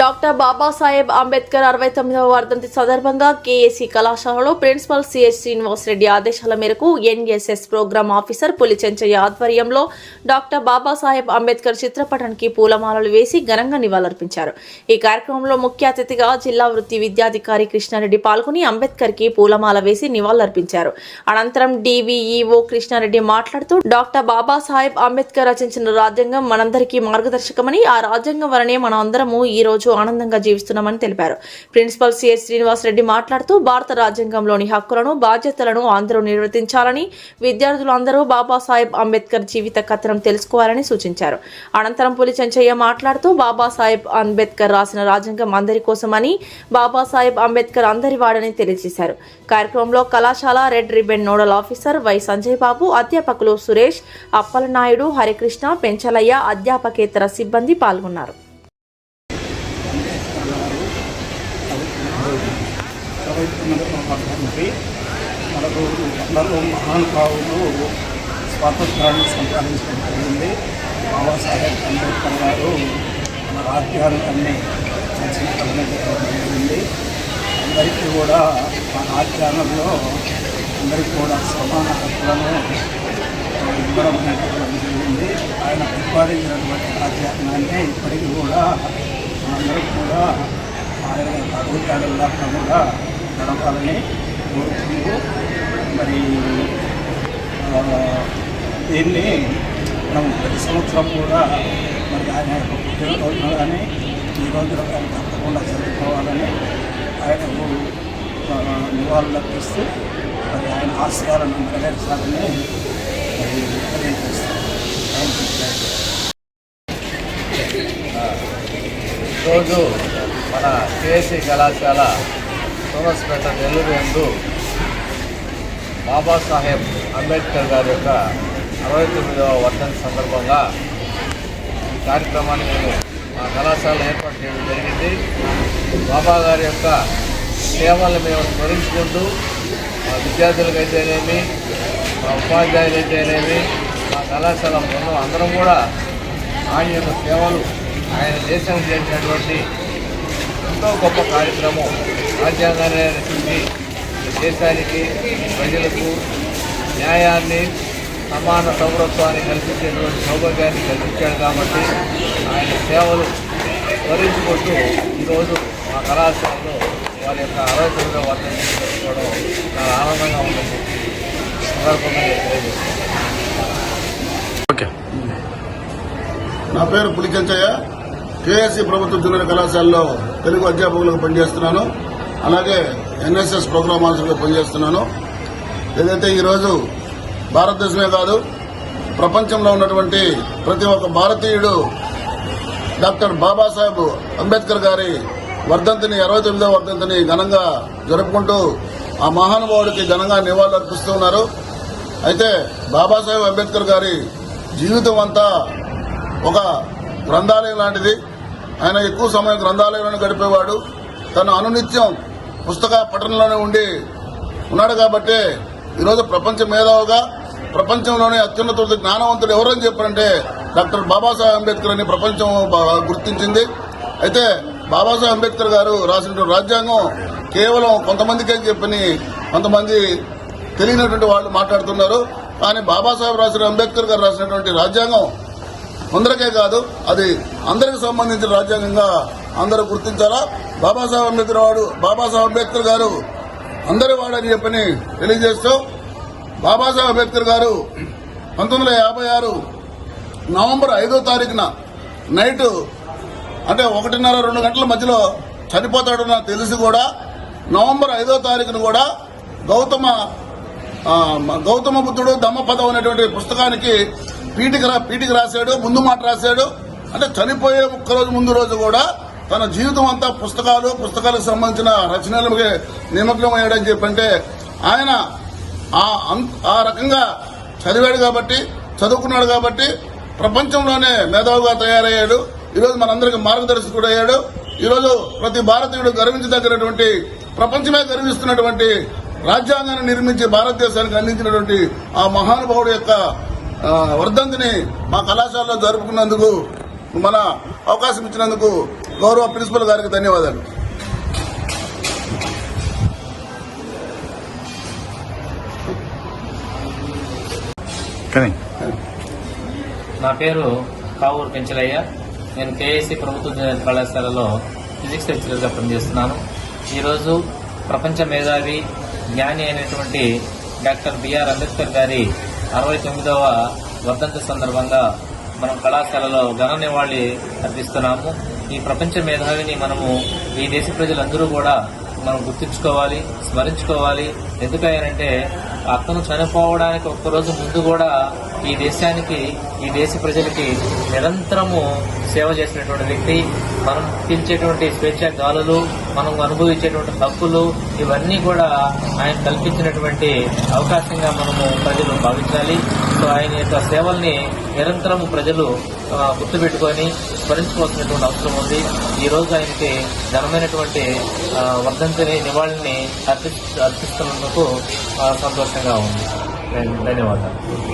Doctor Babasaheb Ambedkar అరవై తొమ్మిదవ వర్ధంతి సందర్భంగా కేఏసీ కళాశాలలో ప్రిన్సిపల్ సిహెచ్ శ్రీనివాసరెడ్డి ఆదేశాల మేరకు ఎన్ఎస్ఎస్ ప్రోగ్రామ్ ఆఫీసర్ పులిచెంచయ్య ఆధ్వర్యంలో డాక్టర్ బాబాసాహెబ్ అంబేద్కర్ చిత్రపటానికి పూలమాలలు వేసి ఘనంగా నివాళులర్పించారు. ఈ కార్యక్రమంలో ముఖ్య అతిథిగా జిల్లా వృత్తి విద్యాధికారి కృష్ణారెడ్డి పాల్గొని అంబేద్కర్కి పూలమాల వేసి నివాళులర్పించారు. అనంతరం డివిఈఓ కృష్ణారెడ్డి మాట్లాడుతూ డాక్టర్ బాబాసాహెబ్ అంబేద్కర్ రచించిన రాజ్యాంగం మనందరికీ మార్గదర్శకమని ఆ రాజ్యాంగం వలనే మనం అందరము ఈ రోజు ఆనందంగా జీవిస్తున్నామని తెలిపారు. ప్రిన్సిపల్ సిఎస్ శ్రీనివాసరెడ్డి మాట్లాడుతూ భారత రాజ్యాంగంలోని హక్కులను బాధ్యతలను అందరూ నిర్వర్తించాలని విద్యార్థులు అందరూ బాబాసాహెబ్ అంబేద్కర్ జీవిత కథనం తెలుసుకోవాలని సూచించారు. అనంతరం పులి చెంచయ్య మాట్లాడుతూ బాబాసాహెబ్ అంబేద్కర్ రాసిన రాజ్యాంగం అందరి కోసమని బాబాసాహెబ్ అంబేద్కర్ అందరి వాడని తెలియజేశారు. కార్యక్రమంలో కళాశాల red ribbon nodal officer Y Sanjay Babu అధ్యాపకులు సురేష్ అప్పలనాయుడు హరికృష్ణ పెంచలయ్య అధ్యాపకేతర సిబ్బంది పాల్గొన్నారు. ఇరవై తొమ్మిదవ మనకు అందరూ మహానుభావులు స్వాతంత్రాన్ని సంపాదించడం జరిగింది బాబాసాహెబ్ అంబేద్కర్ గారు మన రాజ్యాంగాన్ని రచించడం జరిగింది అందరికీ కూడా మన రాజ్యాంగంలో అందరికీ కూడా సమాన హక్కులను ఇవ్వడం అనేటువంటి జరిగింది ఆయన ప్రతిపాదించినటువంటి రాజ్యాంగాన్ని ఇప్పటికీ కూడా మనందరం కూడా ఆయన అభిప్రాయాల్లో కూడా నడపాలని కోరుకుంటూ మరి దీన్ని మనం ప్రతి సంవత్సరం కూడా మరి ఆయన యొక్క పుట్టినరోజున కానీ ఈ రోజున కానీ తప్పకుండా జరుపుకోవాలని ఆయనకు నివాళులు అర్పిస్తూ మరి ఆయన ఆశయాలను నెరవేర్చాలని మరి థ్యాంక్ యూ ఈరోజు మన కేసీ కళాశాల సోమస్పేట నెల్లూరు యందు బాబాసాహెబ్ అంబేద్కర్ గారి యొక్క అరవై తొమ్మిదవ వర్ధంతి సందర్భంగా ఈ కార్యక్రమాన్ని మేము మా కళాశాల ఏర్పాటు చేయడం జరిగింది. బాబా గారి యొక్క సేవలను మేము స్మరించుకుంటూ మా విద్యార్థులకైతేనేమి మా ఉపాధ్యాయులైతేనేమి మా కళాశాల మొత్తం అందరం కూడా ఆయన యొక్క సేవలు ఆయన దేశం చేసినటువంటి ఎంతో గొప్ప కార్యక్రమం. రాజ్యాంగాన్ని రచించి దేశానికి ప్రజలకు న్యాయాన్ని సమాన సౌరత్వాన్ని కల్పించేటువంటి సౌభాగ్యాన్ని కల్పించాడు కాబట్టి ఆయన సేవలు స్మరించుకుంటూ ఈరోజు మా కళాశాలలో వారి యొక్క అరవై వర్ణం చేసుకోవడం చాలా ఆనందంగా ఉందని సందర్భంగా నేను నా పేరు పులికంచయ్య. కేఎస్సి ప్రభుత్వ జూనియర్ కళాశాలలో తెలుగు అధ్యాపకులకు పనిచేస్తున్నాను. అలాగే ఎన్ఎస్ఎస్ ప్రోగ్రామ్ ఆఫీసర్గా పనిచేస్తున్నాను. ఏదైతే ఈరోజు భారతదేశమే కాదు ప్రపంచంలో ఉన్నటువంటి ప్రతి ఒక్క భారతీయుడు డాక్టర్ బాబాసాహెబ్ అంబేద్కర్ గారి వర్ధంతిని అరవై తొమ్మిదో వర్ధంతిని ఘనంగా జరుపుకుంటూ ఆ మహానుభావుడికి ఘనంగా నివాళులు అర్పిస్తూ ఉన్నారు. అయితే బాబాసాహెబ్ అంబేద్కర్ గారి జీవితం అంతా ఒక గ్రంథాలయం లాంటిది. ఆయన ఎక్కువ సమయం గ్రంథాలయంలోనే గడిపేవాడు. తను అనునిత్యం పుస్తక పఠనంలోనే ఉండి ఉన్నాడు కాబట్టి ఈరోజు ప్రపంచ మేధావుగా ప్రపంచంలోనే అత్యున్నత జ్ఞానవంతుడు ఎవరని చెప్పారంటే డాక్టర్ బాబాసాహెబ్ అంబేద్కర్ అని ప్రపంచం గుర్తించింది. అయితే బాబాసాహెబ్ అంబేద్కర్ గారు రాసినటువంటి రాజ్యాంగం కేవలం కొంతమందికే చెప్పని కొంతమంది తెలియనటువంటి వాళ్ళు మాట్లాడుతున్నారు. కానీ బాబాసాహెబ్ రాసిన అంబేద్కర్ గారు రాసినటువంటి రాజ్యాంగం కొందరికే కాదు అది అందరికి సంబంధించిన రాజ్యాంగంగా అందరూ గుర్తించాలా? బాబాసాహెబ్ అంబేద్కర్ వాడు బాబాసాహెబ్ అంబేద్కర్ గారు అందరి వాడని చెప్పని తెలియజేస్తూ బాబాసాహెబ్ అంబేద్కర్ గారు పంతొమ్మిది వందల యాభై ఆరు నవంబర్ ఐదో తారీఖున నైట్ అంటే ఒకటిన్నర రెండు గంటల మధ్యలో చనిపోతాడు నాకు తెలిసి కూడా నవంబర్ ఐదో తారీఖున కూడా గౌతమ గౌతమ బుద్ధుడు ధమ్మపదం అనేటువంటి పుస్తకానికి పీటికి రా- పీటికి రాశాడు ముందు మాట రాశాడు. అంటే చనిపోయే ఒక్క రోజు ముందు రోజు కూడా తన జీవితం అంతా పుస్తకాలు పుస్తకాలకు సంబంధించిన రచనలకి నిమగ్నం అయ్యాడని చెప్పంటే ఆయన ఆ అం- ఆ రకంగా చదివాడు కాబట్టి చదువుకున్నాడు కాబట్టి ప్రపంచంలోనే మేధావుగా తయారయ్యాడు. ఈరోజు మనందరికి మార్గదర్శకుడు అయ్యాడు. ఈరోజు ప్రతి భారతీయుడు గర్వించదగినటువంటి ప్రపంచమే గర్విస్తున్నటువంటి రాజ్యాంగాన్ని నిర్మించి భారతదేశానికి అందించినటువంటి ఆ మహానుభావుడు యొక్క వర్ధంతిని మా కళాశాలలో జరుపుకున్నందుకు మన అవకాశం ఇచ్చినందుకు గౌరవ ప్రిన్సిపల్ గారికి ధన్యవాదాలు. నా పేరు కావూరు పెంచలయ్య. నేను కేఎస్సి ప్రభుత్వ జూనియర్ కళాశాలలో ఫిజిక్స్ లెక్చరర్గా పనిచేస్తున్నాను. ఈరోజు ప్రపంచ మేధావి జ్ఞాని అయినటువంటి డాక్టర్ బిఆర్ అంబేద్కర్ గారి అరవై తొమ్మిదవ వర్ధంతి సందర్భంగా మనం కళాశాలలో ఘన నివాళి అర్పిస్తున్నాము. ఈ ప్రపంచ మేధావిని మనము ఈ దేశ ప్రజలందరూ కూడా మనం గుర్తుంచుకోవాలి స్మరించుకోవాలి. ఎందుకంటే అతను చనిపోవడానికి ఒక్కరోజు ముందు కూడా ఈ దేశానికి ఈ దేశ ప్రజలకి నిరంతరము సేవ చేసినటువంటి వ్యక్తి మనం పిలిచేటువంటి స్వేచ్ఛ గాలులు మనం అనుభవించేటువంటి హక్కులు ఇవన్నీ కూడా ఆయన కల్పించినటువంటి అవకాశంగా మనము ప్రజలు భావించాలి. సో ఆయన యొక్క సేవల్ని నిరంతరము ప్రజలు గుర్తుపెట్టుకొని స్మరించుకోవాల్సినటువంటి అవసరం ఉంది. ఈ రోజు ఆయనకి ఘనమైనటువంటి వర్ధంతిని నివాళిని అర్పి అర్పిస్తున్నందుకు సంతోషంగా ఉంది. ధన్యవాదాలు.